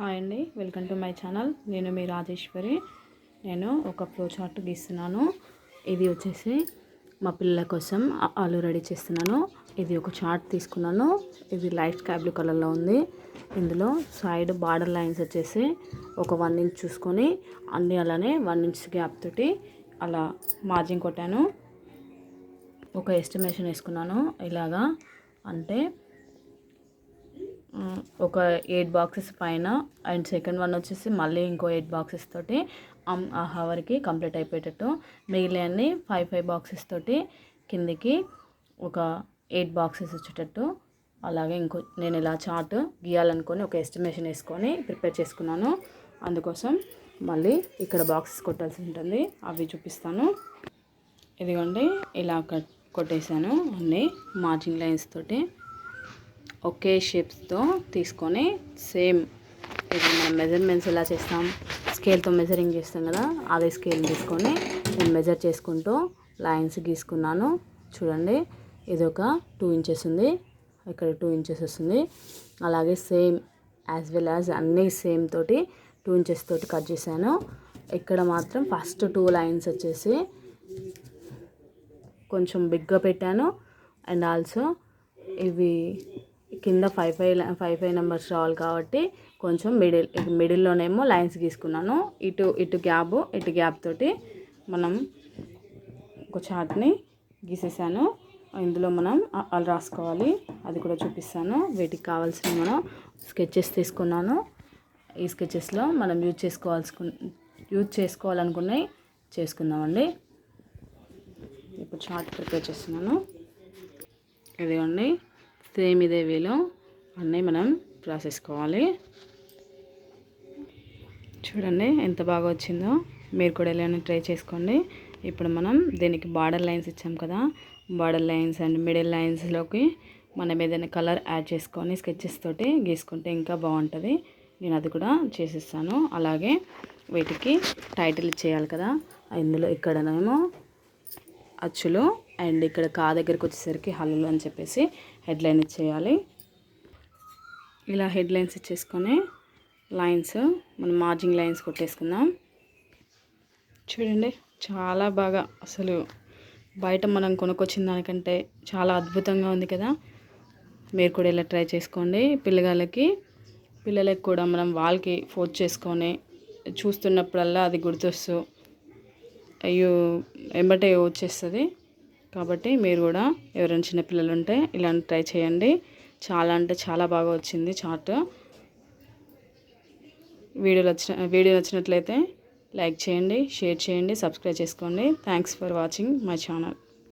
Hi అండి. Welcome to my channel. నేను మీ రాజేశ్వరి. నేను ఒక ఫ్లో చార్ట్ గీస్తున్నాను. ఇది వచ్చేసి మా పిల్లల కోసం ఆలు రెడీ చేస్తున్నాను. ఇది ఒక చార్ట్ తీసుకున్నాను. ఇది లైట్ స్కై బ్లూ కలర్లో ఉంది. ఇందులో సైడ్ బార్డర్ లైన్స్ వచ్చేసి ఒక వన్ ఇంచ్ చూసుకొని అన్ని అలానే వన్ ఇంచ్ గ్యాప్ తోటి అలా మార్జిన్ కొట్టాను. ఒక ఎస్టిమేషన్ వేసుకున్నాను. ఇలాగా అంటే ఒక ఎయిట్ బాక్సెస్ పైన అండ్ సెకండ్ వన్ వచ్చేసి మళ్ళీ ఇంకో ఎయిట్ బాక్సెస్ తోటి ఆ హవర్కి కంప్లీట్ అయిపోయేటట్టు. మిగిలిన ఫైవ్ ఫైవ్ బాక్సెస్ తోటి కిందికి ఒక ఎయిట్ బాక్సెస్ వచ్చేటట్టు. అలాగే ఇంకో నేను ఇలా చార్ట్ గీయాలనుకొని ఒక ఎస్టిమేషన్ వేసుకొని ప్రిపేర్ చేసుకున్నాను. అందుకోసం మళ్ళీ ఇక్కడ బాక్సెస్ కొట్టాల్సి ఉంటుంది. అవి చూపిస్తాను. ఇదిగోండి ఇలా కొట్టేశాను అన్నీ మార్జిన్ లైన్స్ తోటి. ఒకే షేప్స్తో తీసుకొని సేమ్ ఇది మనం మెజర్మెంట్స్ ఎలా చేస్తాం స్కేల్తో మెజరింగ్ చేస్తాం కదా అదే స్కేల్ తీసుకొని నేను మెజర్ చేసుకుంటూ లైన్స్ గీసుకున్నాను. చూడండి ఇది ఒక టూ ఇంచెస్ ఉంది ఇక్కడ టూ ఇంచెస్ వస్తుంది. అలాగే సేమ్ యాజ్ వెల్ యాజ్ అన్నీ సేమ్ తోటి టూ ఇంచెస్ తోటి కట్ చేశాను. ఇక్కడ మాత్రం ఫస్ట్ టూ లైన్స్ వచ్చేసి కొంచెం బిగ్గా పెట్టాను. అండ్ ఆల్సో ఇవి కింద five five five five numbers రావాలి కాబట్టి కొంచెం మిడిల్ మిడిల్లోనేమో లైన్స్ గీసుకున్నాను. ఇటు ఇటు గ్యాప్ ఇటు గ్యాప్ తోటి మనం ఒక చార్ట్ని గీసేసాను. ఇందులో మనం అలా రాసుకోవాలి. అది కూడా చూపిస్తాను. వీటికి కావాల్సిన మనం స్కెచెస్ తీసుకున్నాను. ఈ స్కెచెస్లో మనం యూజ్ చేసుకోవాల్సి యూజ్ చేసుకోవాలనుకున్నవి చేసుకుందామండి. ఇప్పుడు చార్ట్ ప్రిపేర్ చేస్తున్నాను. ఇదిగోండి. సేమ్ ఇదే వేలో అన్నీ మనం రాసేసుకోవాలి. చూడండి ఎంత బాగా వచ్చిందో. మీరు కూడా ఎలా ట్రై చేసుకోండి. ఇప్పుడు మనం దీనికి బార్డర్ లైన్స్ ఇచ్చాం కదా. బార్డర్ లైన్స్ అండ్ మిడిల్ లైన్స్లోకి మనం ఏదైనా కలర్ యాడ్ చేసుకొని స్కెచెస్ తోటి గీసుకుంటే ఇంకా బాగుంటుంది. నేను అది కూడా చేసిస్తాను. అలాగే వీటికి టైటిల్ చేయాలి కదా. ఇందులో ఇక్కడనేమో అచ్చులు అండ్ ఇక్కడ కా దగ్గరికి వచ్చేసరికి హల్లులు అని చెప్పేసి హెడ్లైన్ ఇచ్చేయాలి. ఇలా హెడ్లైన్స్ ఇచ్చేసుకొని లైన్స్ మనం మార్జింగ్ లైన్స్ కొట్టేసుకుందాం. చూడండి చాలా బాగా అసలు బయట మనం కొనుక్కొచ్చిన దానికంటే చాలా అద్భుతంగా ఉంది కదా. మీరు కూడా ఇలా ట్రై చేసుకోండి పిల్లగాళ్ళకి. పిల్లలకి కూడా మనం వాళ్ళకి ఫోర్స్ చేసుకొని చూస్తున్నప్పుడల్లా అది గుర్తొస్తూ అయ్యో వెంబటే వచ్చేస్తుంది. కాబట్టి మీరు కూడా ఎవరైనా చిన్నపిల్లలు ఉంటే ఇలాంటి ట్రై చేయండి. చాలా అంటే చాలా బాగా వచ్చింది చార్ట్ వీడియోలు వచ్చిన వీడియో నచ్చినట్లయితే లైక్ చేయండి షేర్ చేయండి సబ్స్క్రైబ్ చేసుకోండి. Thanks for watching my channel